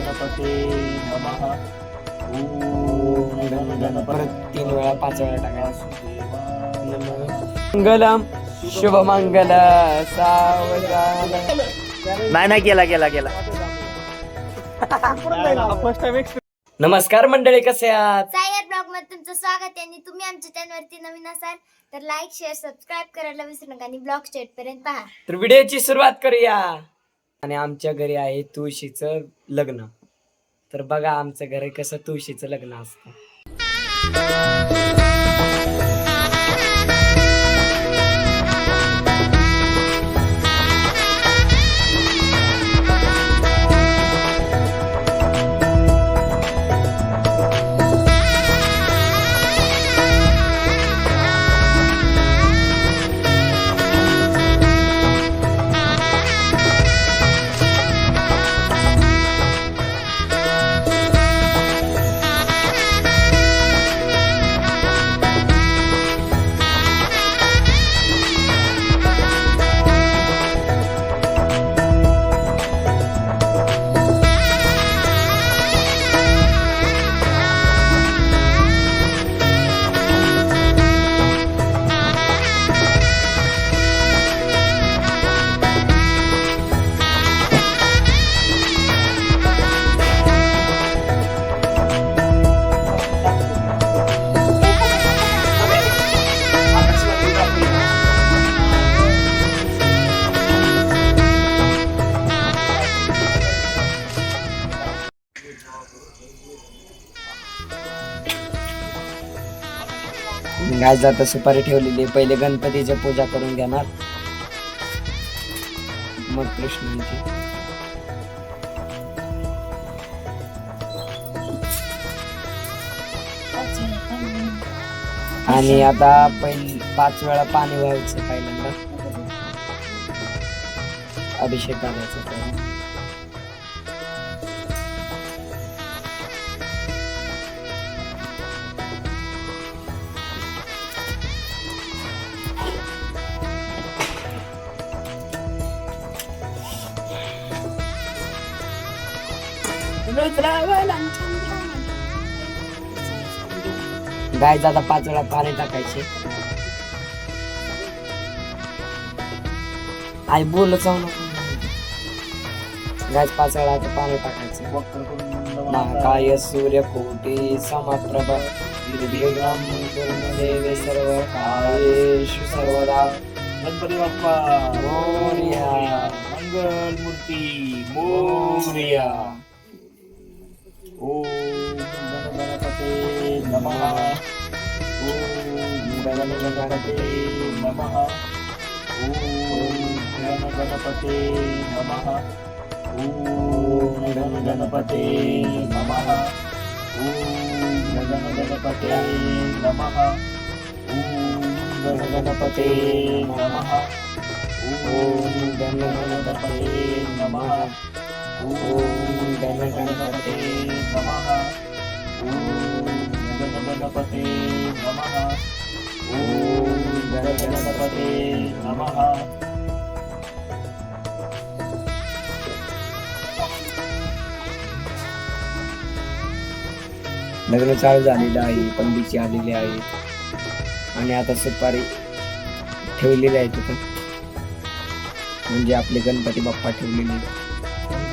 गणपते नमः. तीन वेळा पाच वेळा वासुदेवाय मंगलम शुभमंगल नाही नाही गेला गेला गेला नमस्कार मंडळी कसे आहात? सायर ब्लॉगमध्ये तुमचं स्वागत आहे. आणि तुम्ही आमच्या चॅनलवरती नवीन असाल तर लाईक शेअर सबस्क्राईब करायला विसरू नका. आणि ब्लॉग स्टेट पर्यंत पहा. तर व्हिडिओची सुरुवात करूया. आणि आमच्या घरी आहे तुळशीचं लग्न. तर बघा आमच्या घरी कसं तुळशीचं लग्न असतं. गाय जाता सुपारी ठेवलेली पहिले गणपतीची पूजा करून घेणार. मग कृष्णांची. आणि आता पहिली पाच वेळा पाणी व्हायचं पहिल्यांदा. अभिषेक करायचा. पहिला. गाय जाता पाच वेळा पाणी टाकायचे. आई बोल जाऊ गाय पाच वेळा आता पाणी टाकायचं. महाकाय समप्रभ सर्व सर्वदा. गणपती बाप्पा मोरया. मंगल मूर्ती Morya. Namaha. Om Namaha. Om Namaha. Om Namaha. Om Namaha. Om Namaha. Om Namaha. Om Namaha. Om Namaha. Om Namaha. Om Namaha. Om Namaha. Om Namaha. Om Namaha. Om Namaha. Om ओम नमः नमः नमः लग्न चालू झालेलं आहे पंडितची आलेली आहे आणि आता सुपारी ठेवलेली आहे तिथं म्हणजे आपले गणपती बाप्पा ठेवलेले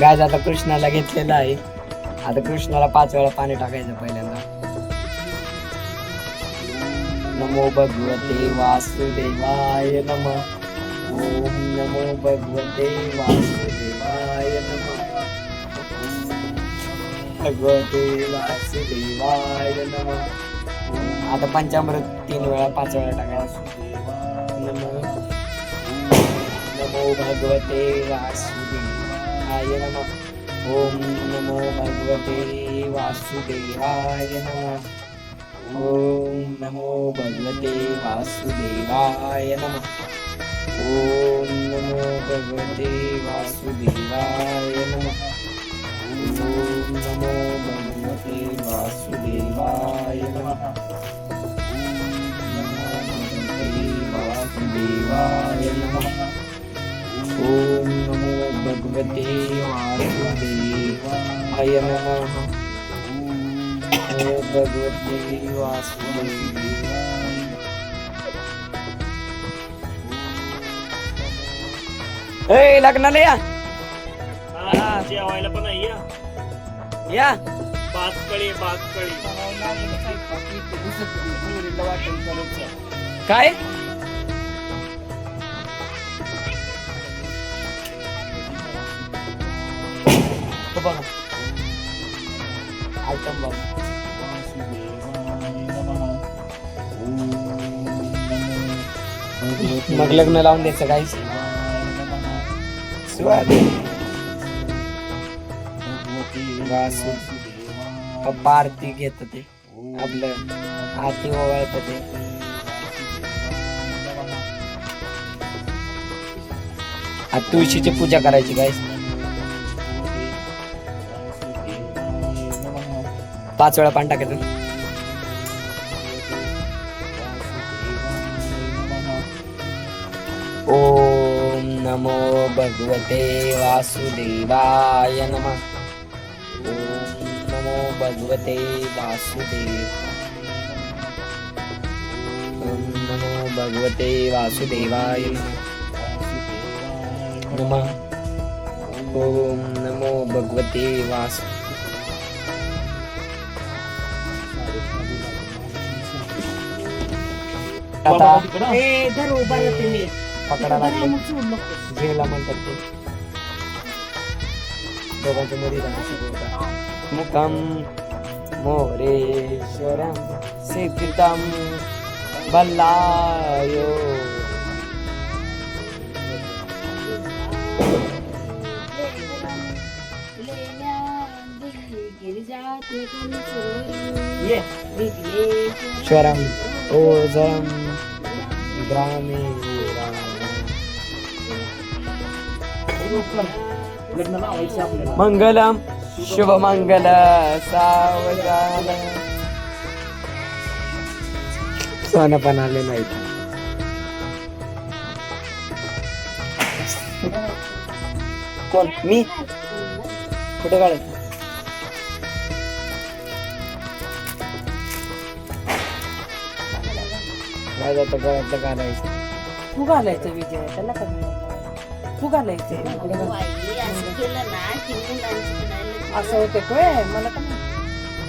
गाज आता कृष्णाला घेतलेला आहे. आता कृष्णाला पाच वेळा पाणी टाकायचं पहिल्यांदा. नमो भगवते वासुदेवाय नमः. ओम नमो भगवते वासुदेवाय नम. भगवते वासुदेवाय नम. आता पंचामृत तीन वेळा पाच वेळा टाकायचं. नमो. नमो भगवते वासुदेवाय नमः ॐ नमो भगवते वासुदेवाय नमः। ॐ नमो भगवते वासुदेवाय नमः ॐ नमो भगवते वासुदेवाय नमः ॐ नमो भगवते वासुदेवाय नमः वासुदेवाय नमः। ॐ नमो भगवते वासुदेवाय नमः। ॐ भगवते वासुदेवाय। ए लग्नाला या। हा, जेवायला पण आहे या. या। बातकळी बातकळी काय? तो बघा. आयटम बघा. मग लग्न लावून द्यायचं काय वासू पप्पा आरती घेत ते आपलं आरती ओवाळत ते आता तुळशीची पूजा करायची काय पाच वेळा पाणी टाकायचं. ओम नमो भगवते वासुदेवाय नमः। ओम नमो भगवते वासुदेव ओम नमो भगवते वासुदेवाय नमः। ओम नमो भगवते वासु आता पकडा लागले जेला म्हणतात ते दोघांच्या मध्ये राहायचं होता. मुखम मोरेश्वरम सिद्धितम बल्लायो स्वरम ओजम आपल्याला मंगलम शुभ मंगल सावधान सोनं पण आले नाही कोण मी कुठे काढायचं काय जातं गळ्यातलं काढायचं तू घालायचं विजय त्याला का तू घालायचं. असं होतं काय मला का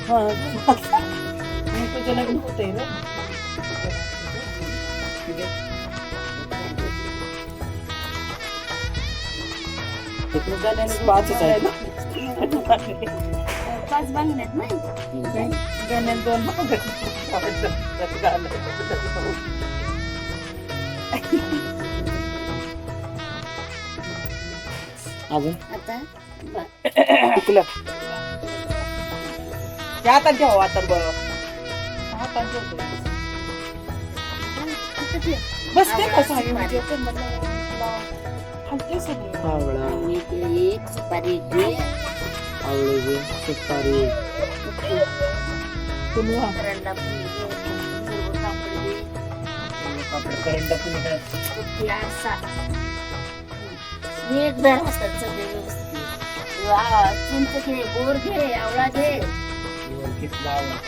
हा. तुझं लग्न होतंय ना. ना पाच बांगण्यात नाही गाण्यात दोन अजून? आता? चुकलं. त्या हातात ठेवा आता बघ हातात ठेवतो बस ते कसं सुपारी. तुम्ही करंडा कुठली आरसा नीट धर हातात सगळे व्यवस्थित. घे बोर घे आवळा घे. कितला आवळा.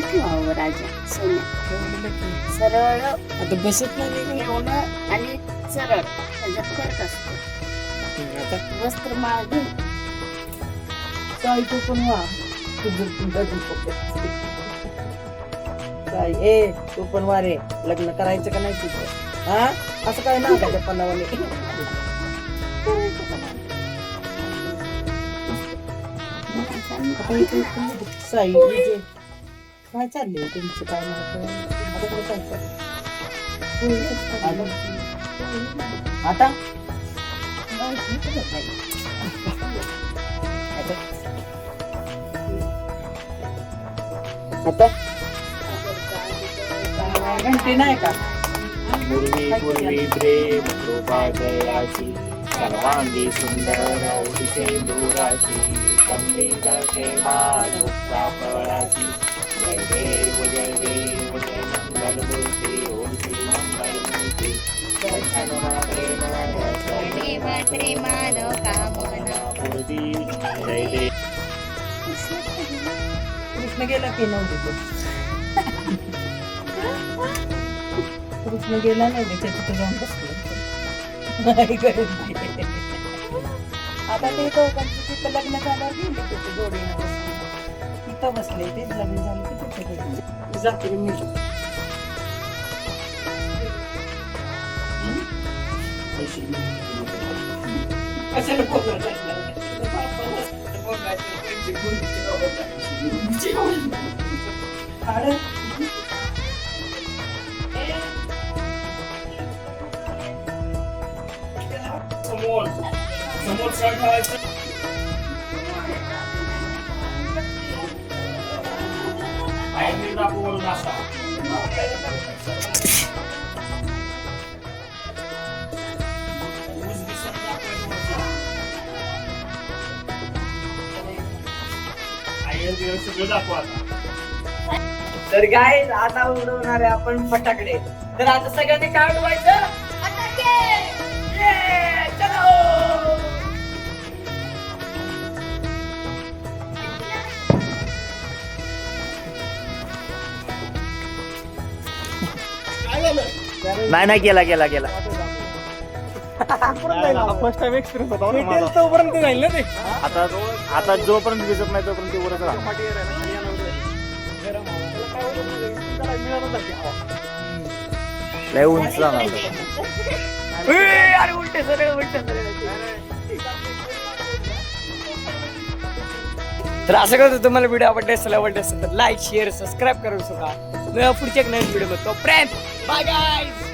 ठेवावं राजा. सोन्या. सरळ. आता बसत नाही ठेवणं आणि सरळ त्याच्यात फरक असतो. आता? वस्त्र माळ घे साई तू पण वा साई ए तू पण वा रे. लग्न करायचं का नाही तुझं? हा? असं काय ना त्याच्या पन्नावाने साई काय चाललंय तुमचं? काय मला. आता काय चाललंय? आता आता घंटी नाही का पूर्वी पूर्वी प्रेम कृपा जयाची सर्वांगी सुंदर सिंदुराची कंदी करते मुक्ता फळाची जय देव जय देव प्रेमान कृष्ण गेला की नव्हते कृष्ण गेला नाही त्याच्या तिथे जाऊन बसलो नाही करत. आता ते दोघांची तिथं लग्न झालं गेले तिथे जोडीनं तिथं बसले तेच लग्न झालं तिथे गेले. जाते मी. कशाला अरे समोर समोर सर ठेवायचं आईने दाखवून असा ऊस सगळं दाखवा आता. तर काय आता उडवणार आहे आपण फटाकडे. तर आता सगळ्यांनी काय उडवायचं ये, चलो नाही नाही गेला गेला गेला फर्स्ट टाइम एक्सपिरियन्स होता बरं माझा. तोपर्यंत जाईल ना ते. आता आता जोपर्यंत विजत नाही तोपर्यंत ते वरच राहणार. लय उंच जाणार अरे उलटे सरळ उलटे सरळ तर असं करतो तुम्हाला व्हिडिओ आवडले असेल आवडले असेल तर लाईक शेअर सबस्क्राईब करू शकता पुढच्या नवीन व्हिडिओमध्ये तो प्रेम बाय गाईज